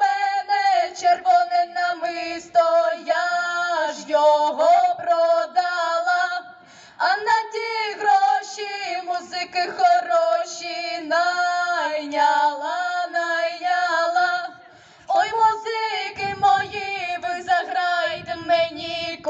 Мене червоне намисто, я ж його продала, а на ті гроші музики хороші найняла, найняла. Ой, музики мої, ви заграйте мені.